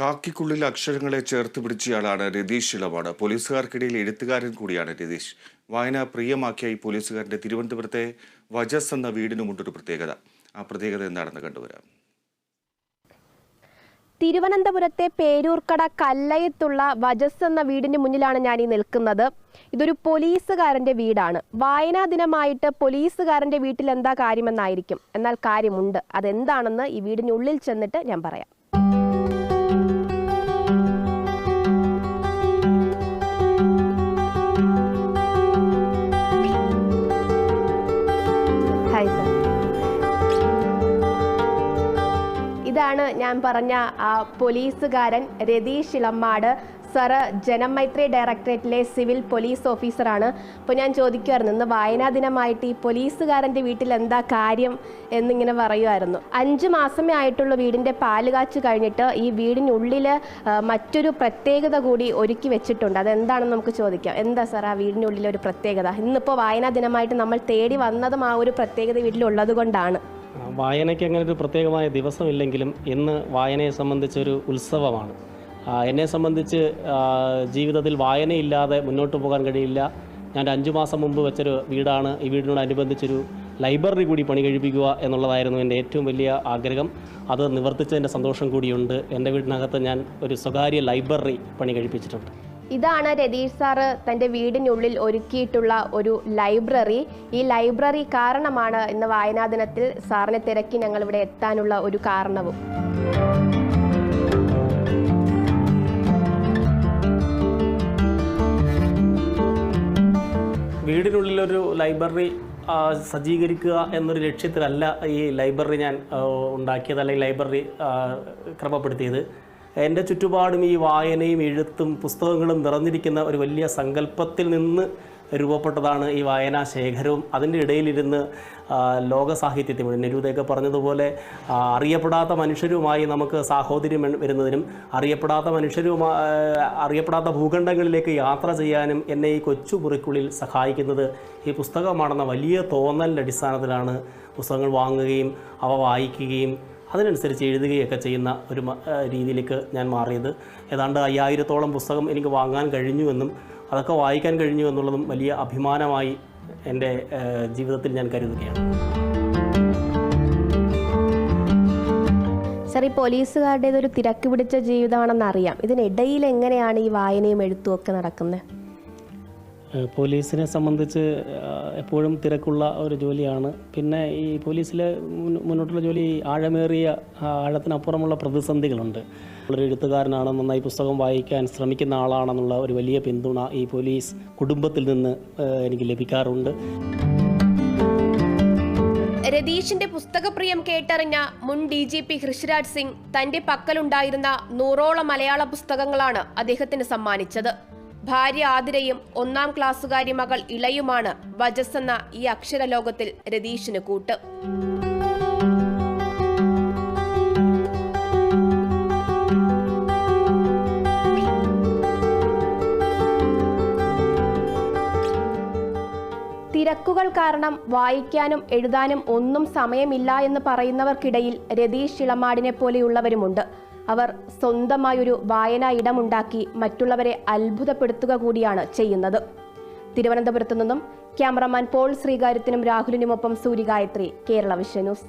കാക്കിക്കുള്ളിൽ അക്ഷരങ്ങളെ ചേർത്ത് പിടിച്ചയാളാണ് രതീഷ് ഇളവാട് പോലീസുകാർക്കിടയിൽ എഴുത്തുകാരൻ കൂടിയാണ് രതീഷ്. വായന പ്രിയമാക്കിയ ഈ പോലീസുകാരന്റെ തിരുവനന്തപുരത്തെ വജസ് എന്ന വീടിനുമുണ്ടൊരു പ്രത്യേകത. ആ പ്രത്യേകത എന്താണെന്ന് കണ്ടുവരാം. തിരുവനന്തപുരത്തെ പേരൂർക്കട കല്ലയത്തുള്ള വജസ് എന്ന വീടിന് മുന്നിലാണ് ഞാൻ ഈ നിൽക്കുന്നത്. ഇതൊരു പോലീസുകാരന്റെ വീടാണ്. വായനാ ദിനമായിട്ട് പോലീസുകാരന്റെ വീട്ടിൽ എന്താ കാര്യമെന്നായിരിക്കും. എന്നാൽ കാര്യമുണ്ട്. അതെന്താണെന്ന് ഈ വീടിനുള്ളിൽ ചെന്നിട്ട് ഞാൻ പറയാം. ഇതാണ് ഞാൻ പറഞ്ഞ ആ പോലീസുകാരൻ രതീഷ് ഇളമ്മാട് സർ ജനമൈത്രി ഡയറക്ടറേറ്റിലെ സിവിൽ പോലീസ് ഓഫീസറാണ്. അപ്പോൾ ഞാൻ ചോദിക്കുമായിരുന്നു ഇന്ന് വായനാ ദിനമായിട്ട് ഈ പോലീസുകാരന്റെ വീട്ടിൽ എന്താ കാര്യം എന്നിങ്ങനെ പറയുമായിരുന്നു അഞ്ച് മാസമേ ആയിട്ടുള്ള വീടിന്റെ പാൽ കഴിഞ്ഞിട്ട് ഈ വീടിനുള്ളിൽ മറ്റൊരു പ്രത്യേകത കൂടി ഒരുക്കി വെച്ചിട്ടുണ്ട്. അതെന്താണെന്ന് നമുക്ക് ചോദിക്കാം. എന്താ സാർ ആ വീടിനുള്ളിലെ ഒരു പ്രത്യേകത? ഇന്നിപ്പോൾ വായനാ ദിനമായിട്ട് നമ്മൾ തേടി വന്നതും ആ ഒരു പ്രത്യേകത വീട്ടിലുള്ളത് കൊണ്ടാണ്. വായനയ്ക്ക് അങ്ങനെ ഒരു പ്രത്യേകമായ ദിവസമില്ലെങ്കിലും ഇന്ന് വായനയെ സംബന്ധിച്ചൊരു ഉത്സവമാണ്. എന്നെ സംബന്ധിച്ച് ജീവിതത്തിൽ വായനയില്ലാതെ മുന്നോട്ട് പോകാൻ കഴിയില്ല. ഞാൻ അഞ്ച് മാസം മുമ്പ് വെച്ചൊരു വീടാണ്. ഈ വീടിനോടനുബന്ധിച്ചൊരു ലൈബ്രറി കൂടി പണി കഴിപ്പിക്കുക എന്നുള്ളതായിരുന്നു എന്റെ ഏറ്റവും വലിയ ആഗ്രഹം. അത് നിവർത്തിച്ചതിന്റെ സന്തോഷം കൂടിയുണ്ട്. എന്റെ വീടിനകത്ത് ഞാൻ ഒരു സ്വകാര്യ ലൈബ്രറി പണി കഴിപ്പിച്ചിട്ടുണ്ട്. ഇതാണ് രതീഷ് സാറ് തന്റെ വീടിനുള്ളിൽ ഒരുക്കിയിട്ടുള്ള ഒരു ലൈബ്രറി. ഈ ലൈബ്രറി കാരണമാണ് ഇന്ന് വായനാ ദിനത്തിൽ സാറിനെ തിരക്കി ഞങ്ങളിവിടെ എത്താനുള്ള ഒരു കാരണവും. വീടിനുള്ളിലൊരു ലൈബ്രറി സജ്ജീകരിക്കുക എന്നൊരു ലക്ഷ്യത്തിലല്ല ഈ ലൈബ്രറി ഞാൻ ഉണ്ടാക്കിയത് അല്ലെങ്കിൽ ലൈബ്രറി ക്രമപ്പെടുത്തിയത്. എന്റെ ചുറ്റുപാടും ഈ വായനയും എഴുത്തും പുസ്തകങ്ങളും നിറഞ്ഞിരിക്കുന്ന ഒരു വലിയ സങ്കല്പത്തിൽ നിന്ന് രൂപപ്പെട്ടതാണ് ഈ വായനാ ശേഖരവും. അതിന്റെ ഇടയിലിരുന്ന് ലോക സാഹിത്യത്തെ നിരൂതയൊക്കെ പറഞ്ഞതുപോലെ അറിയപ്പെടാത്ത മനുഷ്യരുമായി നമുക്ക് സാഹോദര്യം വരുന്നതിനും അറിയപ്പെടാത്ത മനുഷ്യരുമായി അറിയപ്പെടാത്ത ഭൂഖണ്ഡങ്ങളിലേക്ക് യാത്ര ചെയ്യാനും എന്നെ ഈ കൊച്ചു മുറിക്കുള്ളിൽ സഹായിക്കുന്നത് ഈ പുസ്തകമാണെന്ന വലിയ തോന്നലിന്റെ അടിസ്ഥാനത്തിലാണ് പുസ്തകങ്ങൾ വാങ്ങുകയും അവ വായിക്കുകയും അതിനനുസരിച്ച് എഴുതുകയൊക്കെ ചെയ്യുന്ന ഒരു രീതിയിലേക്ക് ഞാൻ മാറിയത്. ഏതാണ്ട് അയ്യായിരത്തോളം പുസ്തകം എനിക്ക് വാങ്ങാൻ കഴിഞ്ഞുവെന്നും അതൊക്കെ വായിക്കാൻ കഴിഞ്ഞു എന്നുള്ളതും വലിയ അഭിമാനമായി എന്റെ ജീവിതത്തിൽ ഞാൻ കരുതുകയാണ്. സാർ ഈ പോലീസുകാരുടേത് ഒരു തിരക്ക് പിടിച്ച ജീവിതമാണെന്ന് അറിയാം ഇതിനിടയിൽ എങ്ങനെയാണ് ഈ വായനയും എഴുത്തും ഒക്കെ നടക്കുന്നത്? പോലീസിനെ സംബന്ധിച്ച് എപ്പോഴും തിരക്കുള്ള ഒരു ജോലിയാണ്. പിന്നെ ഈ പോലീസിലെ മുന്നോട്ടുള്ള ജോലി ആഴമേറിയ ആഴത്തിനപ്പുറമുള്ള പ്രതിസന്ധികളുണ്ട്. ഒരു എഴുത്തുകാരനാണ് നന്നായി പുസ്തകം വായിക്കാൻ ശ്രമിക്കുന്ന ആളാണെന്നുള്ള ഒരു വലിയ പിന്തുണ ഈ പോലീസ് കുടുംബത്തിൽ നിന്ന് എനിക്ക് ലഭിക്കാറുണ്ട്. രതീഷിന്റെ പുസ്തകപ്രിയം കേട്ടറിഞ്ഞ മുൻ D G P Hrishiraj Singh തന്റെ പക്കലുണ്ടായിരുന്ന നൂറോളം മലയാള പുസ്തകങ്ങളാണ് അദ്ദേഹത്തിന് സമ്മാനിച്ചത്. ഭാര്യ ആതിരയും ഒന്നാം ക്ലാസ്സുകാരി മകൾ ഇളയുമാണ് വജസ് എന്ന ഈ അക്ഷരലോകത്തിൽ രതീഷിന് കൂട്ട്. തിരക്കുകൾ കാരണം വായിക്കാനും എഴുതാനും ഒന്നും സമയമില്ല എന്ന് പറയുന്നവർക്കിടയിൽ രതീഷ് ഇളമാടിനെ പോലെയുള്ളവരുമുണ്ട്. അവർ സ്വന്തമായൊരു വായനാ ഇടമുണ്ടാക്കി മറ്റുള്ളവരെ അത്ഭുതപ്പെടുത്തുക കൂടിയാണ് ചെയ്യുന്നത്. തിരുവനന്തപുരത്തു നിന്നും ക്യാമറമാൻ പോൾ ശ്രീകാര്യത്തിനും രാഹുലിനുമൊപ്പം സൂര്യഗായത്രി കേരള വിഷൻ ന്യൂസ്.